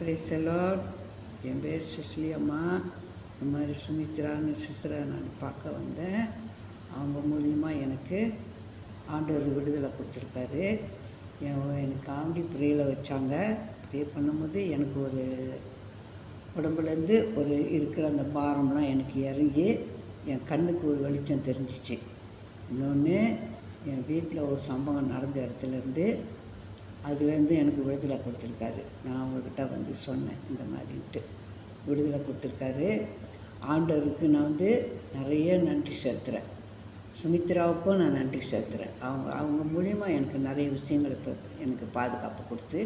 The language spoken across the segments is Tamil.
பிரைசலாட் என் பேர் சிஸ்லி அம்மா. இந்த மாதிரி சுமித்ரான்னு சிஸ்டரை நான் பார்க்க வந்தேன். அவங்க மூலியமாக எனக்கு ஆண்டவர் விடுதலை கொடுத்துருக்காரு. எனக்கு காமெடி ப்ரேயில் வச்சாங்க. ப்ரே பண்ணும்போது எனக்கு ஒரு உடம்புலேருந்து ஒரு இருக்கிற அந்த பாரம்லாம் எனக்கு இறங்கி என் கண்ணுக்கு ஒரு வெளிச்சம் தெரிஞ்சிச்சு. இன்னொன்று என் வீட்டில் ஒரு சம்பவம் நடந்த இடத்துலேருந்து அதுலேருந்து எனக்கு விடுதலை கொடுத்துருக்காரு. நான் அவங்கக்கிட்ட வந்து சொன்னேன் இந்த மாதிரின்ட்டு. விடுதலை கொடுத்துருக்காரு. ஆண்டவருக்கு நான் வந்து நிறைய நன்றி செலுத்துகிறேன் சுமித்ராவுக்கும் நான் நன்றி செலுத்துகிறேன் அவங்க அவங்க மூலியமாக எனக்கு நிறைய விஷயங்கள் இப்போ எனக்கு பாதுகாப்பு கொடுத்து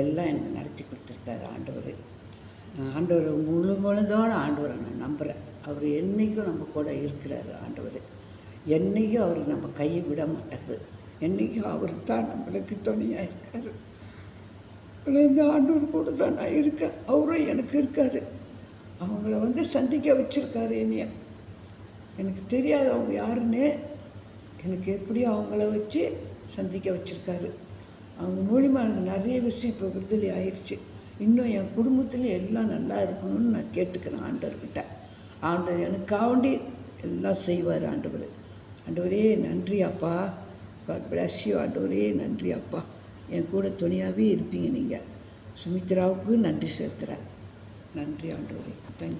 எல்லாம் எனக்கு நடத்தி கொடுத்துருக்காரு ஆண்டவர். நான் ஆண்டவர் முழு முழுதோட ஆண்டவரை நான் நம்புகிறேன் அவர் என்றைக்கும் நம்ம கூட இருக்கிறாரு ஆண்டவர். என்றைக்கும் அவர் நம்ம கையை விட மாட்டார். என்றைக்கும் அவர் தான் நம்மளுக்கு துணையாக இருக்கார்? இந்த ஆண்டவர் கூட தான் நான் இருக்கேன். அவரும் எனக்கு இருக்கார். அவங்கள வந்து சந்திக்க வச்சுருக்காரு என்னைய. எனக்கு தெரியாது அவங்க யாருன்னு. எனக்கு எப்படி அவங்கள வச்சு சந்திக்க வச்சுருக்காரு. அவங்க மூலிமா எனக்கு நிறைய விஷயம் இப்போ விடுதலை ஆயிடுச்சு இன்னும் என் குடும்பத்துலேயும் எல்லாம் நல்லா இருக்கணும்னு நான் கேட்டுக்கிறேன் ஆண்டவர்கிட்ட. ஆண்டவர் எனக்காண்டி எல்லாம் செய்வார் ஆண்டவர். ஆண்டவரே நன்றி அப்பா காட் பிளஸ் யூ ஆண்டவரே. நன்றி அப்பா. என் கூட துணையாகவே இருப்பீங்க நீங்கள் சுமித்ராவுக்கு நன்றி செலுத்துகிறேன் நன்றி ஆண்டோரே தேங்க்யூ